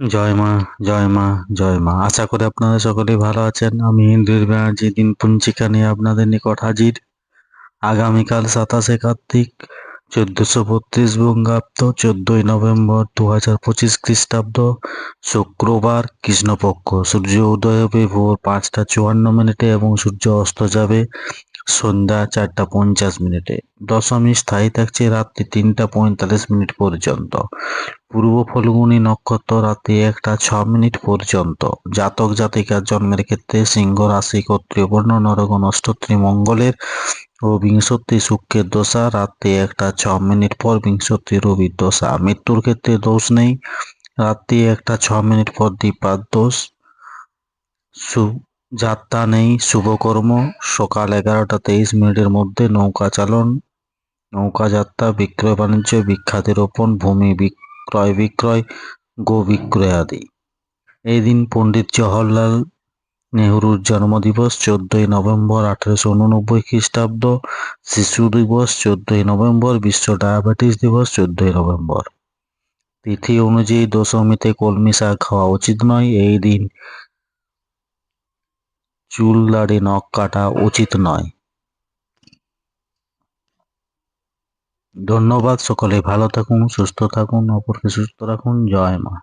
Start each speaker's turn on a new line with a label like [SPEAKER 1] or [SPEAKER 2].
[SPEAKER 1] জয় মা জয় মা জয় মা। আশা করি আপনারা সকলেই ভালো আছেন। আমি ইন্দ্রির ব্যানার্জি দিন পুঞ্জিকা নিয়ে আপনাদের নিকট হাজির। আগামীকাল সাতাশে কার্তিক চোদ্দশো বত্রিশ বঙ্গাব্দ, চোদ্দই নভেম্বর দু হাজার পঁচিশ খ্রিস্টাব্দ, শুক্রবার, কৃষ্ণপক্ষ। সূর্য উদয় হবে ভোর পাঁচটা চুয়ান্ন মিনিটে এবং সূর্য অস্ত যাবে সন্ধ্যা চারটা পঞ্চাশ মিনিটে। দশমী স্থায়ী থাকছে রাত্রি তিনটা পঁয়তাল্লিশ মিনিট পর্যন্ত। পূর্ব ফলগুনি নক্ষত্র রাত্রি একটা ছ মিনিট পর্যন্ত। জাতক জাতিকার জন্মের ক্ষেত্রে সিংহ রাশি কর্তৃক বর্ণ নরগণ অষ্টত্রী মঙ্গলের ও বিংশতি শুক্রের দশা, রাত্রি একটা ছ মিনিট পর বিংশতি রবির দশা। মৃত্যুর ক্ষেত্রে দোষ নেই। রাত্রি একটা ছ মিনিট পর দীপার দোষ। যাত্রা নেই, শুভকর্ম। সকাল এগারোটা তেইশ মিনিটের মধ্যে নৌকা চালন, নৌকা যাত্রা, বিক্রয় বাণিজ্য, বিখ্যাত রোপণ, ভূমি বিক্রয় বিক্রয়, গো বিক্রয় আদি। এই দিন পণ্ডিত জওহরলাল নেহরুর জন্মদিবস, চোদ্দই নভেম্বর আঠারোশো উননব্বই খ্রিস্টাব্দ। শিশু দিবস, চোদ্দই নভেম্বর। বিশ্ব ডায়াবেটিস দিবস, চোদ্দই নভেম্বর। তিথি অনুযায়ী দশমীতে কলমি শাক খাওয়া উচিত নয়। এই দিন চুল দাড়ি নখ কাটা উচিত নয়। ধন্যবাদ সকলে, ভালো থাকুন, সুস্থ থাকুন, অপরকে সুস্থ রাখুন। জয় মা।